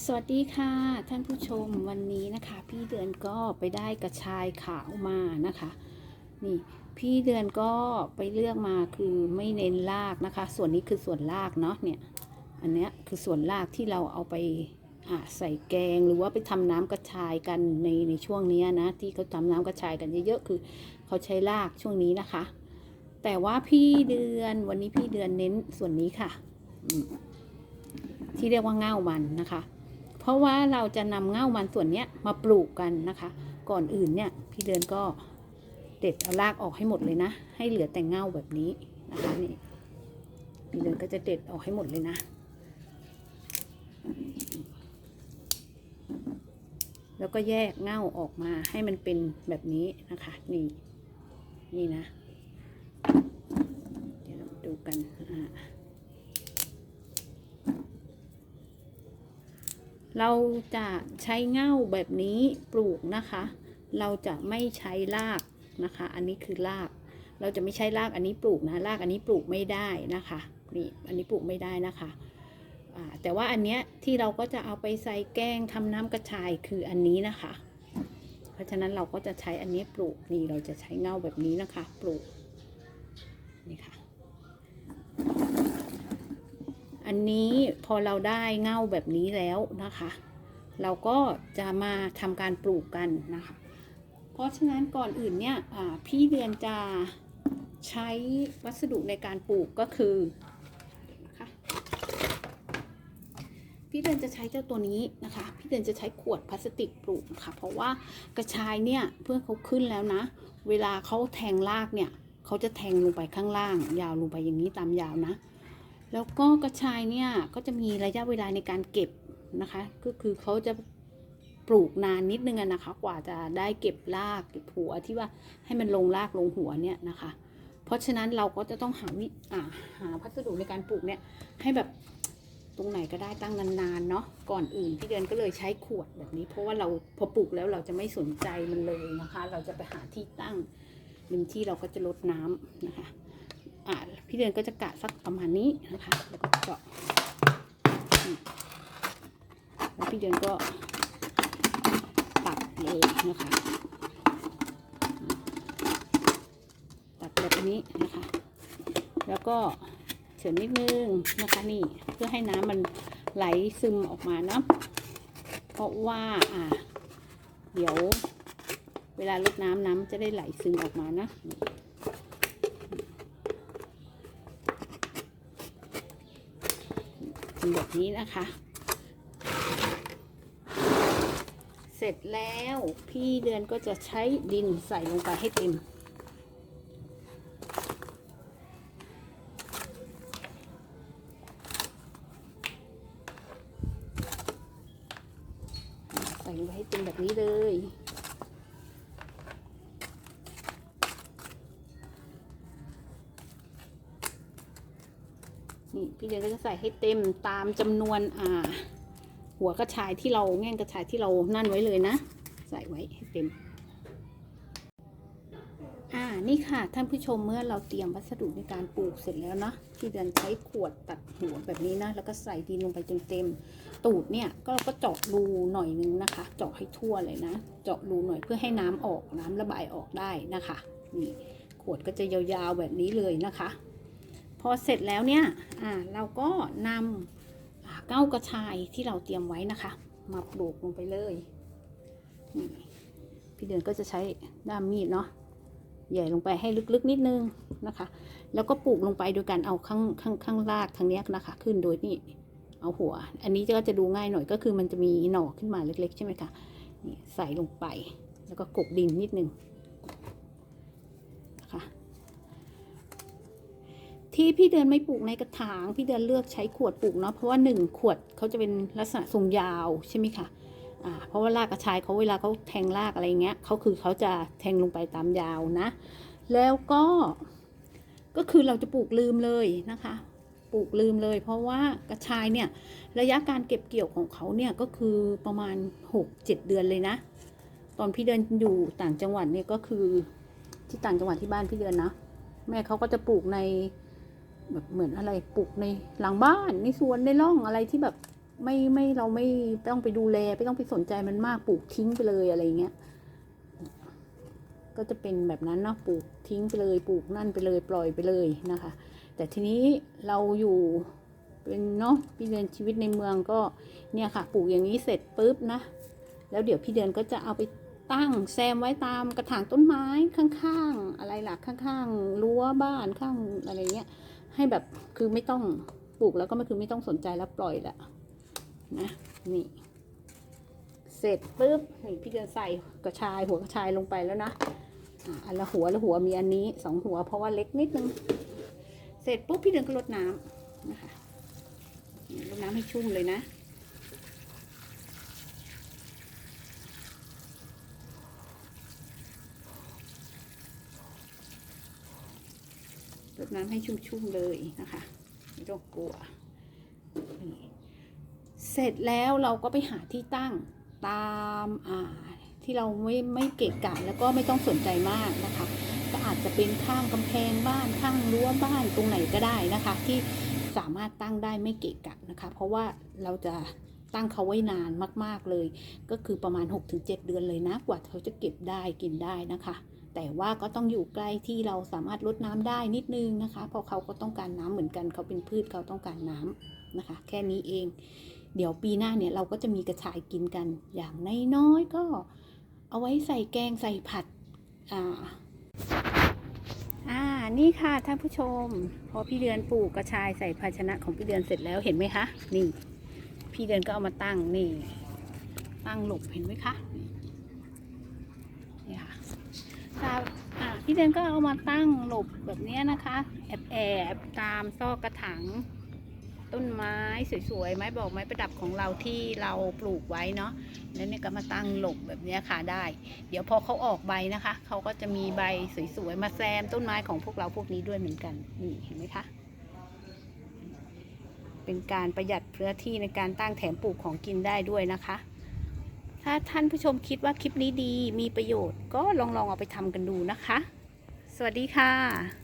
สวัสดีค่ะ ท่านผู้ชมวันนี้นะคะ พี่เดือนก็ไปได้กระชายขาวมานะคะ นี่พี่เดือนก็ไปเลือกมาคือไม่เน้นรากนะคะ ส่วนนี้คือส่วนรากเนาะเนี่ยอันเนี้ยคือส่วนรากที่เราเอาไปาใส่แกงหรือว่าไปทำน้ำกระชายกันในในช่วงนี้นะ ที่เขาทำน้ำกระชายกันเยอะๆคือเขาใช้รากช่วงนี้นะคะ แต่ว่าพี่เดือนวันนี้พี่เดือนเน้นส่วนนี้ค่ะที่เรียกว่าเง่ามันนะคะ เพราะว่าเราจะนำเง่ามันส่วนเนี้ยมาปลูกกันนะคะ ก่อนอื่นเนี่ยพี่เดือนก็เด็ดเอารากออกให้หมดเลยนะ ให้เหลือแต่เง่าแบบนี้นะคะนี่พี่เดือนก็จะเด็ดออกให้หมดเลยนะ แล้วก็แยกเง่าออกมาให้มันเป็นแบบนี้นะคะ นี่นี่นะ เดี๋ยวเรามาดูกันอ่า เราจะใช้เง่าแบบนี้ปลูกนะคะ เราจะไม่ใช้รากนะคะ อันนี้คือราก เราจะไม่ใช้รากอันนี้ปลูกนะรากอันนี้ปลูกไม่ได้นะคะนี่อันนี้ปลูกไม่ได้นะคะแต่ว่าอันเนี้ยที่เราก็จะเอาไปใส่แกงทำน้ำกระชายคืออันนี้นะคะ เพราะฉะนั้นเราก็จะใช้อันนี้ปลูกนี่เราจะใช้เง่าแบบนี้นะคะ ปลูกนี่ค่ะ อันนี้พอเราได้เง่าแบบนี้แล้วนะคะ เราก็จะมาทำการปลูกกันนะคะ เพราะฉะนั้นก่อนอื่นเนี่ยพี่เดือนจะใช้วัสดุในการปลูกก็คือนะคะพี่เดือนจะใช้เจ้าตัวนี้นะคะ พี่เดือนจะใช้ขวดพลาสติกปลูกนะคะเพราะว่ากระชายเนี่ยเพื่อเขาขึ้นแล้วนะ เวลาเขาแทงรากเนี่ยเขาจะแทงลงไปข้างล่าง ยาวลงไปอย่างนี้ตามยาวนะ แล้วก็กระชายเนี่ยก็จะมีระยะเวลาในการเก็บนะคะ ก็คือเขาจะปลูกนานนิดนึงนะคะ กว่าจะได้เก็บรากเก็บหัวที่ว่าให้มันลงรากลงหัวเนี่ยนะคะ เพราะฉะนั้นเราก็จะต้องหาวิาหาพัสดุในการปลูกเนี่ยให้แบบตรงไหนก็ได้ตั้งนานๆเนาะก่อนอื่นพี่เดือนก็เลยใช้ขวดแบบนี้ เพราะว่าเราพอปลูกแล้วเราจะไม่สนใจมันเลยนะคะ เราจะไปหาที่ตั้งหนึ่งที่เราก็จะลดน้ำนะคะ อ่าพี่เดือนก็จะกะสักประมาณนี้นะคะ แล้วก็เจาะแล้วพี่เดือนก็ตัดเลยนะคะ ตัดแบบนี้นะคะ แล้วก็เฉือนนิดนึงนะคะนี่เพื่อให้น้ำมันไหลซึมออกมาเนาะเพราะว่าอ่า เดี๋ยวเวลาลดน้ำน้ำจะได้ไหลซึมออกมานะ เป็ นี้นะคะ เสร็จแล้วพี่เดือนก็จะใช้ดินใส่ลงไปให้เต็ม ใส่ลงไปให้เต็มแบบนี้เลย นี่ พี่เดือนก็จะใส่ให้เต็มตามจำนวนอ่า หัวกระชายที่เราแง่งกระชายที่เรานั่นไว้เลยนะ ใส่ไว้ให้เต็ม อ่านี่ค่ะท่านผู้ชมเมื่อเราเตรียมวัสดุในการปลูกเสร็จแล้วนะพี่เดือนใช้ขวดตัดหัวแบบนี้นะแล้วก็ใส่ดินลงไปจนเต็ม ตูดเนี่ยก็เราก็เจาะรูหน่อยนึงนะคะ เจาะให้ทั่วเลยนะ เจาะรูหน่อยเพื่อให้น้ำออกน้ำระบายออกได้นะคะนี่ขวดก็จะยาวๆแบบนี้เลยนะคะ พอเสร็จแล้วเนี่ยอ่าเราก็นำเก้ากระชายที่เราเตรียมไว้นะคะ มาปลูกลงไปเลยนี่พี่เดือนก็จะใช้ด้ามมีดเนาะใหญ่ลงไปให้ลึกๆนิดนึงนะคะ แล้วก็ปลูกลงไปโดยการเอาข้างข้างข้างรากทางเนี้ยนะคะ ขึ้นโดยนี่เอาหัว อันนี้ก็จะดูง่ายหน่อยก็คือมันจะมีหน่อขึ้นมาเล็กๆ ใช่ไหมคะนี่ใส่ลงไป แล้วก็กบดินนิดนึง ที่พี่เดือนไม่ปลูกในกระถาง พี่เดือนเลือกใช้ขวดปลูกเนาะเพราะว่าหนึ่งขวดเขาจะเป็นลักษณะทรงยาวใช่ไหมคะอ่าเพราะว่ารากกระชายเขาเวลาเขาแทงรากอะไรเงี้ยเขาคือเขาจะแทงลงไปตามยาวนะ แล้วก็ก็คือเราจะปลูกลืมเลยนะคะปลูกลืมเลย เพราะว่ากระชายเนี่ยระยะการเก็บเกี่ยวของเขาเนี่ยก็คือประมาณ 6-7 เดือนเลยนะ ตอนพี่เดือนอยู่ต่างจังหวัดเนี่ยก็คือที่ต่างจังหวัดที่บ้านพี่เดือนนะแม่เขาก็จะปลูกใน แบบเหมือนอะไรปลูกในหลังบ้านในสวนในร่องอะไรที่แบบไม่ไม่เราไม่ต้องไปดูแลไม่ต้องไปสนใจมันมากปลูกทิ้งไปเลยอะไรเงี้ยก็จะเป็นแบบนั้นเนาะปลูกทิ้งไปเลยปลูกนั่นไปเลยปล่อยไปเลยนะคะ แต่ทีนี้เราอยู่เป็นเนาะพี่เดือนชีวิตในเมืองก็เนี่ยค่ะ ปลูกอย่างนี้เสร็จปุ๊บนะ แล้วเดี๋ยวพี่เดือนก็จะเอาไปตั้งแซมไว้ตามกระถางต้นไม้ข้างๆ อะไรหล่ะข้างๆรั้วบ้านข้างอะไรเงี้ย ให้แบบคือไม่ต้องปลูกแล้วก็ไม่คือไม่ต้องสนใจแล้วปล่อยละนะนี่ เสร็จปุ๊บนี่พี่เดือนใส่กระชายหัวกระชายลงไปแล้วนะอะอันละหัวละหัวมีอันนี้สองหัว เพราะว่าเล็กนิดนึง เสร็จปุ๊บพี่เดือนก็ลดน้ำนะคะลดน้ำให้ชุ่มเลยนะ รดน้ำให้ชุ่มๆเลยนะคะไม่ต้องกลัว เสร็จแล้วเราก็ไปหาที่ตั้งตามอ่าที่เราไม่ไม่เกะกะแล้วก็ไม่ต้องสนใจมากนะคะก็อาจจะเป็นข้างกำแพงบ้านข้างรั้วบ้านตรงไหนก็ได้นะคะ ที่สามารถตั้งได้ไม่เกะกะนะคะ เพราะว่าเราจะตั้งเขาไว้นานมาก ๆเลย ก็คือประมาณ 6-7 เดือนเลยนะ กว่าเขาจะเก็บได้กินได้นะคะ แต่ว่าก็ต้องอยู่ใกล้ที่เราสามารถลดน้ำได้นิดนึงนะคะ เพราะเขาก็ต้องการน้ำเหมือนกันเขาเป็นพืชเขาต้องการน้ำนะคะ แค่นี้เอง เดี๋ยวปีหน้าเนี่ยเราก็จะมีกระชายกินกัน อย่างน้อยๆก็เอาไว้ใส่แกงใส่ผัดอ่าอ่านี่ค่ะท่านผู้ชม พอพี่เดือนปลูกกระชายใส่ภาชนะของพี่เดือนเสร็จแล้วเห็นไหมคะนี่ พี่เดือนก็เอามาตั้งนี่ ตั้งหลบเห็นไหมคะนี่ค่ะ ครับอ่าพี่เดือนก็เอามาตั้งหลบแบบนี้นะคะ แอบแอบๆตามซอกกระถางต้นไม้สวยๆไม้บอกไม้ประดับของเราที่เราปลูกไว้เนาะแล้วเนี่ยก็มาตั้งหลบแบบนี้ค่ะได้ เดี๋ยวพอเขาออกใบนะคะเขาก็จะมีใบสวยๆมาแซมต้นไม้ของพวกเราพวกนี้ด้วยเหมือนกันนี่เห็นไหมคะเป็นการประหยัดพื้นที่ในการตั้งแถมปลูกของกินได้ด้วยนะคะ ถ้าท่านผู้ชมคิดว่าคลิปนี้ดีมีประโยชน์ ก็ลองลองเอาไปทำกันดูนะคะ สวัสดีค่ะ